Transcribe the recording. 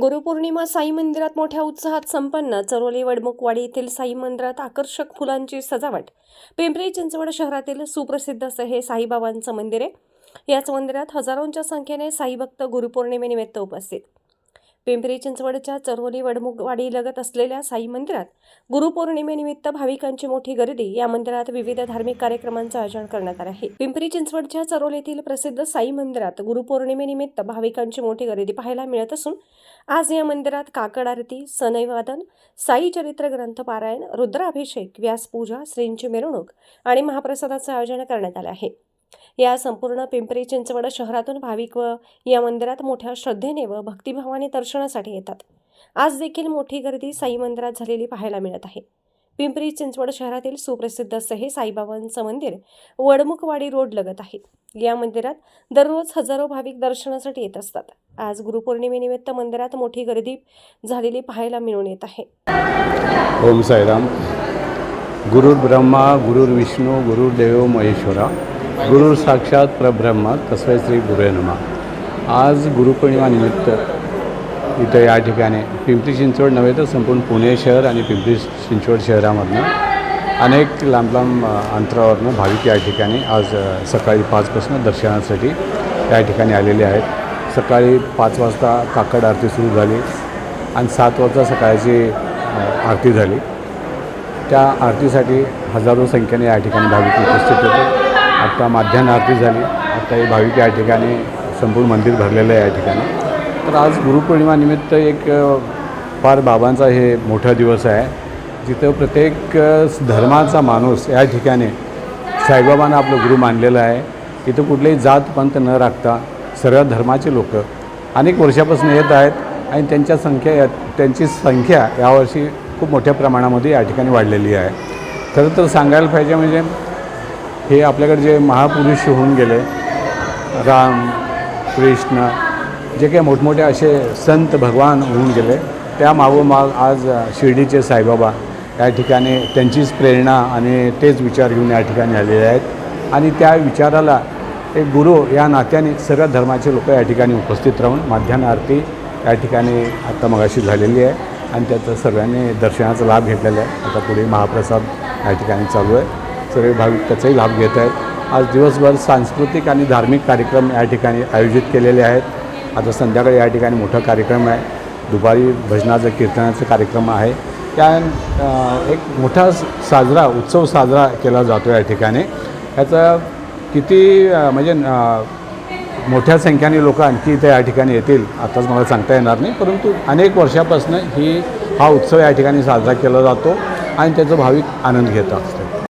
गुरुपौर्णिमा साई मंदिरात मोठ्या उत्साहात संपन्न चरोली वडमुखवाडी येथील साई मंदिरात आकर्षक फुलांची सजावट. पिंपरी चिंचवड शहरातील सुप्रसिद्ध असं हे साईबाबांचं मंदिर आहे. याच मंदिरात हजारोंच्या संख्येने साई भक्त गुरुपौर्णिमेनिमित्त उपस्थित. पिंपरी चिंचवडच्या चरोली वडमुगवाडीलगत असलेल्या साई मंदिरात गुरुपौर्णिमेनिमित्त भाविकांची मोठी गर्दी. या मंदिरात विविध धार्मिक कार्यक्रमांचं आयोजन करण्यात आलं आहे. पिंपरी चिंचवडच्या चरोलीतील प्रसिद्ध साई मंदिरात गुरुपौर्णिमेनिमित्त भाविकांची मोठी गर्दी पाहायला मिळत असून आज या मंदिरात काकड आरती सनैवादन साई चरित्र ग्रंथ पारायण रुद्राभिषेक व्यासपूजा श्रींची मिरवणूक आणि महाप्रसादाचं आयोजन करण्यात आलं आहे. या संपूर्ण पिंपरी चिंचवड शहरातून भाविक व या मंदिरात मोठ्या श्रद्धेने व भक्तिभावाने दर्शनासाठी येतात. आज देखील मोठी गर्दी साई मंदिरात झालेली पाहायला मिळत आहे. पिंपरी चिंचवड शहरातील सुप्रसिद्ध असं हे साईबाबांचं मंदिर वडमुखवाडी रोड लगत आहे. या मंदिरात दररोज हजारो भाविक दर्शनासाठी येत असतात. आज गुरुपौर्णिमेनिमित्त मंदिरात मोठी गर्दी झालेली पाहायला मिळून येत आहे. ओम साईराम. गुरुर् ब्रह्मा विष्णू गुरुर्देव महेश्वरा. गुरुर साक्षात परब्रह्मा तस्मै श्री गुरुवे नमा. आज गुरुपौर्णिमानिमित्त इथं या ठिकाणी पिंपरी चिंचवड नव्हे तर संपूर्ण पुणे शहर आणि पिंपरी चिंचवड शहरामधनं अनेक लांब लांब अंतरावरनं भाविक या ठिकाणी आज सकाळी पाचपासून दर्शनासाठी या ठिकाणी आलेले आहेत. सकाळी पाच वाजता काकड आरती सुरू झाली आणि सात वाजता सकाळची आरती झाली. त्या आरतीसाठी हजारो संख्येने या ठिकाणी भाविक उपस्थित होते. आत्ता माध्यान्ह आरती झाली. आत्ता हे भाविक या ठिकाणी संपूर्ण मंदिर भरलेलं आहे या ठिकाणी. तर आज गुरुपौर्णिमानिमित्त एक फार बाबांचा हे मोठा दिवस आहे. जिथं प्रत्येक धर्माचा माणूस या ठिकाणी साईबाबांना आपलं गुरु मानलेलं आहे. इथं कुठलेही जात पंत न राखता सर्व धर्माचे लोक अनेक वर्षापासून येत आहेत आणि त्यांच्या संख्या या त्यांची संख्या यावर्षी खूप मोठ्या प्रमाणामध्ये या ठिकाणी वाढलेली आहे. खरं तर सांगायला पाहिजे म्हणजे हे आपल्याकडे जे महापुरुष होऊन गेले राम कृष्ण जे काही मोठमोठे असे संत भगवान होऊन गेले त्या मागोमाग आज शिर्डीचे साईबाबा या ठिकाणी त्यांचीच प्रेरणा आणि तेच विचार घेऊन या ठिकाणी आलेले आहेत. आणि त्या विचाराला एक गुरु या नात्याने सर्व धर्माचे लोक या ठिकाणी उपस्थित राहून माध्यान्ह आरती या ठिकाणी आत्ता मगाशी झालेली आहे. आणि त्याचा सर्वांनी दर्शनाचा लाभ घेतलेला आहे. आता पुढे महाप्रसाद या ठिकाणी चालू आहे. सगळे भाविक त्याचाही लाभ घेत आहेत. आज दिवसभर सांस्कृतिक आणि धार्मिक कार्यक्रम या ठिकाणी आयोजित केलेले आहेत. आता संध्याकाळी या ठिकाणी मोठा कार्यक्रम आहे. दुपारी भजनाचं कीर्तनाचा कार्यक्रम आहे. त्या एक मोठा साजरा उत्सव साजरा केला जातो या ठिकाणी. याचा किती म्हणजे मोठ्या संख्येने लोक आणखी इथे या ठिकाणी येतील आताच मला सांगता येणार नाही. परंतु अनेक वर्षापासून ही हा उत्सव या ठिकाणी साजरा केला जातो आणि त्याचा भाविक आनंद घेत असतो